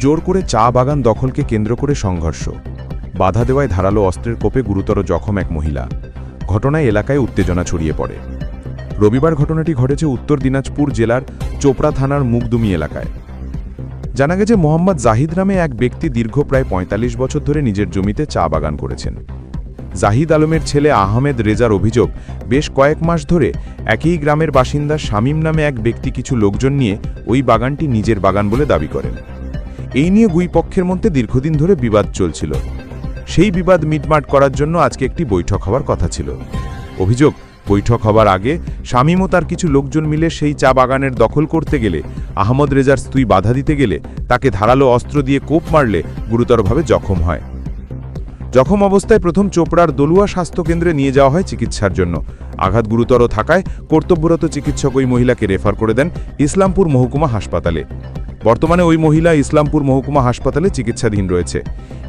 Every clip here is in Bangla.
জোর করে চা বাগান দখলকে কেন্দ্র করে সংঘর্ষ। বাধা দেওয়ায় ধারালো অস্ত্রের কোপে গুরুতর জখম এক মহিলা। ঘটনায় এলাকায় উত্তেজনা ছড়িয়ে পড়ে। রবিবার ঘটনাটি ঘটেছে উত্তর দিনাজপুর জেলার চোপড়া থানার মুগদুমি এলাকায়। জানা গেছে, মোহাম্মদ জাহিদ নামে এক ব্যক্তি দীর্ঘ প্রায় ৪৫ বছর ধরে নিজের জমিতে চা বাগান করেছেন। জাহিদ আলমের ছেলে আহমেদ রেজার অভিযোগ, বেশ কয়েক মাস ধরে একই গ্রামের বাসিন্দা শামীম নামে এক ব্যক্তি কিছু লোকজন নিয়ে ওই বাগানটি নিজের বাগান বলে দাবি করেন। এই নিয়ে দুই পক্ষের মধ্যে দীর্ঘদিন ধরে বিবাদ চলছিল। সেই বিবাদ মিটমাট করার জন্য আজকে একটি বৈঠক হওয়ার কথা ছিল। অভিযোগ, বৈঠক হবার আগে শামীম ও তার কিছু লোকজন মিলে সেই চা বাগানের দখল করতে গেলে, আহমদ রেজার স্ত্রী বাধা দিতে গেলে তাকে ধারালো অস্ত্র দিয়ে কোপ মারলে গুরুতরভাবে জখম হয়। জখম অবস্থায় প্রথম চোপড়ার দলুয়া স্বাস্থ্যকেন্দ্রে নিয়ে যাওয়া হয় চিকিৎসার জন্য। আঘাত গুরুতর থাকায় কর্তব্যরত চিকিৎসক ওই মহিলাকে রেফার করে দেন ইসলামপুর মহকুমা হাসপাতালে। বর্তমানে ওই মহিলা ইসলামপুর মহকুমা হাসপাতালে চিকিৎসাধীন রয়েছে।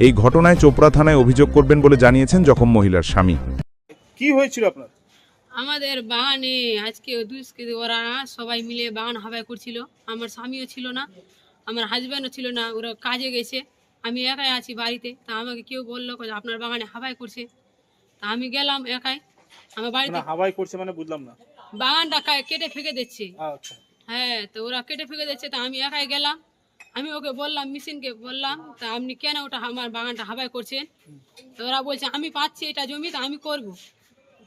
এই ঘটনায় চোপড়া থানায় অভিযোগ করবেন বলে জানিয়েছেন জখম মহিলার স্বামী। কি হয়েছিল আপনার? আমাদের বাগানে আজকে দুষ্কৃতি ওরা সবাই মিলে বাগান হাবাই করছিল। আমার স্বামীও ছিল না আমার হাজব্যান্ডও ছিল না ওরা কাজে গেছে। আমি একাই আছি বাড়িতে। তা আমাকে কেউ বলল আপনার বাগানে হাবাই করছে। তা আমি গেলাম একাই। আমার বাড়িতে হাওয়াই করছে মানে বুঝলাম না। বাগানটা কেটে ফেঁকে দিচ্ছে। আচ্ছা। হ্যাঁ তো ওরা কেটে ফেঁকে দিচ্ছে। তা আমি একাই গেলাম। আমি ওকে বললাম মেশিনকে বললাম তা আপনি কেন ওটা আমার বাগানটা হাবাই করছেন? তো ওরা বলছে আমি পাচ্ছি এটা জমি তো আমি করব।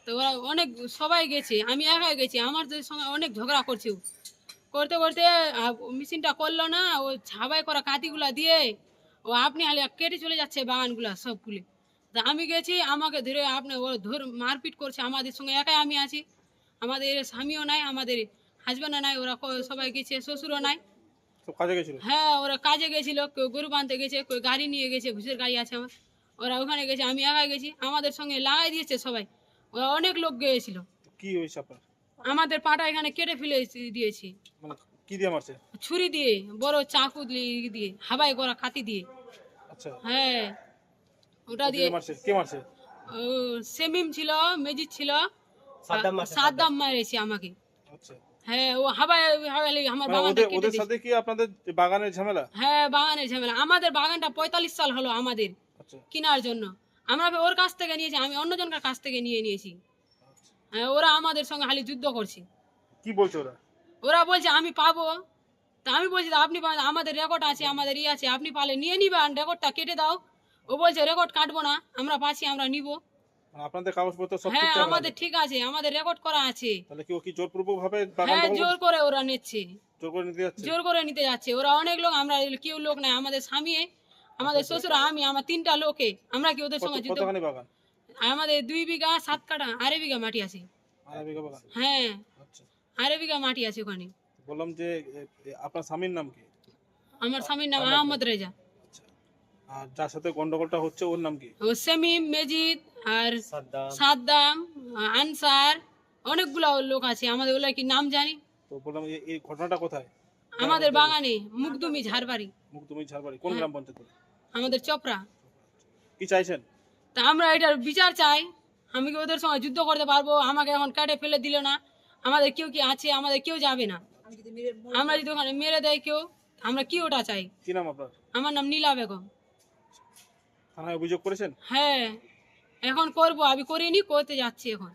তো ওরা অনেক সবাই গেছে আমি একাই গেছি। আমার সঙ্গে অনেক ঝগড়া করছে করতে করতে মেশিনটা করল না ও ছাবাই করা কাতিগুলা দিয়ে ও আপনি কেটে চলে যাচ্ছে বাগানগুলা সবগুলি তা আমি গেছি আমাকে ধরে আপনি ও ধর মারপিট করছে আমাদের সঙ্গে একাই আমি আছি। আমাদের স্বামীও নাই আমাদের হাজব্যান্ডও নাই ওরা সবাই গেছে শ্বশুরও নাই। হ্যাঁ ওরা কাজে গেছিল কেউ গরু বাঁধতে গেছে কেউ গাড়ি নিয়ে গেছে ভুষের গাড়ি আছে আমার। ওরা ওখানে গেছে আমি একাই গেছি আমাদের সঙ্গে লাগাই দিয়েছে সবাই। ওরা অনেক লোক গিয়েছিল। কি হয়েছে আপনার? আমাদের পাটা এখানে কেটে ফেলে দিয়েছি। মানে কি দিয়ে মারছে? ছুরি দিয়ে বড় চাকু দিয়ে দিয়ে হাবাই করা কাতি দিয়ে। আচ্ছা। হ্যাঁ ওটা দিয়ে মারছে কে মারছে? ও, সেমিম ছিল মেজিদ ছিল। সাদ্দাম মারেছে আমাকে। আচ্ছা। হ্যাঁ ও হাবাই হাবাই আমার মানে বাগানটা ওদের কেটে ওদের দিয়েছে। সাথে কি আপনাদের বাগানের ঝামেলা? হ্যাঁ বাগানের ঝামেলা। আমাদের বাগানটা পঁয়তাল্লিশ সাল হলো আমাদের আচ্ছা। কেনার জন্য। আমরা ওর কাছ থেকে নিয়েছি আমি অন্যজনকার কাছ থেকে নিয়ে নিয়েছি। হ্যাঁ ওরা আমাদের সঙ্গে খালি যুদ্ধ করছে। কি বলছে ওরা? ওরা বলছে আমি পাবো। তা আমি বলছি আপনি আমাদের রেকর্ড আছে আমাদের ই আছে আপনি পালে নিয়ে নিবেন রেকর্ডটা কেটে দাও। ও বলছে রেকর্ড কাটবো না আমরা পাচ্ছি আমরা নিব। মানে আপনাদের কাগজপত্র সব হ্যাঁ আমাদের ঠিক আছে আমাদের রেকর্ড করা আছে। তাহলে কি ও কি জোরপূর্বক ভাবে হ্যাঁ জোর করে ওরা নিচ্ছে। জোর করে নিতে যাচ্ছে? জোর করে নিতে যাচ্ছে। ওরা অনেক লোক আমরা কেউ লোক নাই আমাদের স্বামী আমাদের শ্বশুর আমি আমার তিনটা লোকে। আমরা কি ওদের সঙ্গে যুদ্ধ আমাদের দুই বিঘা সাত কাটা আড়াই বিঘা মাটি আছে। হ্যাঁ। আচ্ছা আড়াই বিঘা মাটি আছে ওখানে। বললাম যে আপনার স্বামীর নাম কি? আমার স্বামীর নাম আহমদ রেজা। আচ্ছা। আর যার সাথে গন্ডগোলটা হচ্ছে ওর নাম কি? ও সেমিম মেজিদ আর সাদ্দাম। আনসার অনেকগুলো লোক আছে আমাদের ওগুলো কি নাম জানি? তো বললাম এই- ঘটনাটা কোথায়? আমাদের বাগানে মুগদুমি ঝাড়বাড়ি। মুখ তুমি ঝাড়বাড়ি কোন গ্রাম পঞ্চায়েত আমাদের চপড়া। কি চাইছেন? তা আমরা এটার বিচার চাই। আমি কি ওদের সঙ্গে যুদ্ধ করতে পারব? আমাকে এখন কাটে ফেলে দিল না। আমাদের কেউ কি আছে? আমাদের কেউ যাবে না। আমরা যদি ওখানে মেরে দেয় কেউ আমরা কি ওটা চাই? কি নাম আপনার? আমার নাম নীলা বেগম। থানায় অভিযোগ করেছেন? হ্যাঁ এখন করব। আমি করিনি করতে যাচ্ছি এখন।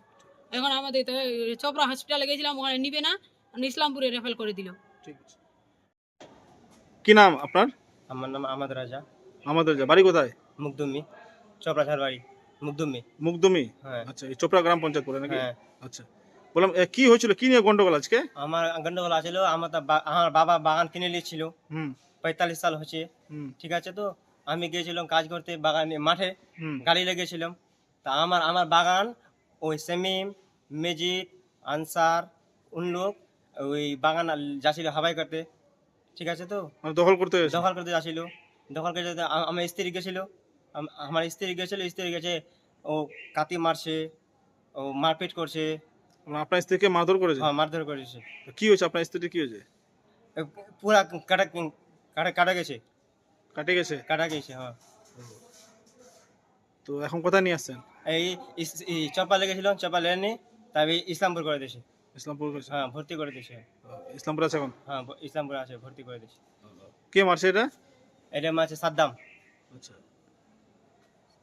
এখন আমাদের তো চপড়া হসপিটালে গেছিলাম ওখানে নিবে না। ইসলামপুরে রেফার করে দিল। ঠিক আছে। কি নাম আপনার? আমার নাম আহমদ রাজা। আমাদের যা বাড়ি কোথায়? মুকদুমি চপড়া ঝাড়বাড়ি মুকদুমি। মুগদমি হ্যাঁ। আচ্ছা এই চোপড়া গ্রাম পঞ্চায়েত পড়ে নাকি? হ্যাঁ। আচ্ছা। বললাম এ, কি হয়েছিল? কি নিয়ে গন্ডগোল আজকে? আমার গন্ডগোল আছিল আমার তো বা- আমার বাবা বাগান কিনে নিয়েছিল। হুম। পঁয়তাল্লিশ সাল হচ্ছে হুম। ঠিক আছে তো? আমি গিয়েছিলাম কাজ করতে বাগানে মাঠে হুম। গাড়ি লেগেছিলাম। তা আমার আমার বাগান ওই সেমিম মেজিদ আনসার উন লোক ওই বাগান যাচ্ছিল হাবাই করতে। ঠিক আছে তো? মানে দখল করতে হয়েছে দখল করতে যাচ্ছিল। দখল করতে যেতে আ- আমার স্ত্রী গেছিল। আম- আমার স্ত্রী গেছিল স্ত্রী গেছে ও কাতি মারছে ও মারপিট করছে। আপনার স্ত্রীকে মারধর করেছে হ্যাঁ মারধর করেছে। কি হয়েছে? আপনার স্ত্রী কি হয়েছে? পুরা কাটা কাটা কাটা গেছে। কাটে গেছে? কাটা গেছে হ্যাঁ। তো এখন কোথায় নিয়ে আসছেন? এই ইস- এই চপা লেগেছিল লেনি তবে ইসলামপুর করে দিয়েছে। ইসলামপুর গেছে? হ্যাঁ ভর্তি করে দিয়েছে। ইসলামপুর আছে এখন? হ্যাঁ ইসলামপুর আছে ভর্তি করে দিয়েছে। কে মারছে এটা? এটার নাম আছে সাদ্দাম। আচ্ছা।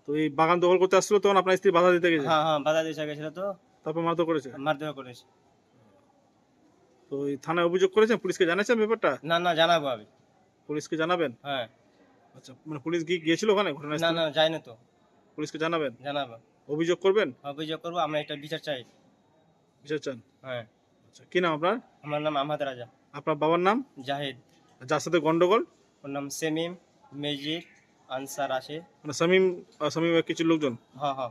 তো এই বাগান দখল করতে আসছিল তখন আপনার স্ত্রী বাধা দিতে গেছে? হ্যাঁ হ্যাঁ বাধা দিয়েছে গেছিল তো। তারপর মারধর করেছে? মারধর করেছে। তো এই থানায় অভিযোগ করেছেন? পুলিশকে জানাচ্ছেন ব্যাপারটা? না না জানাব আমি। পুলিশকে জানাবেন? হ্যাঁ। আচ্ছা মানে পুলিশ গিয়ে গিয়েছিল ওখানে না ঘটনাস্থলে? না যাই না তো। পুলিশকে জানাবেন? জানাব। অভিযোগ করবেন? অভিযোগ করব আমরা একটা বিচার চাই। বিচার চান? হ্যাঁ। আচ্ছা কি নাম আপনার? আমার নাম আহমদ রাজা। আপনার বাবার নাম? জাহিদ। যার সাথে গন্ডগোল? ওর নাম সেমিম মেজিদ আনসার আছে মানে শামীম আহ, শামীম কিছু লোকজন? হ্যাঁ হ্যাঁ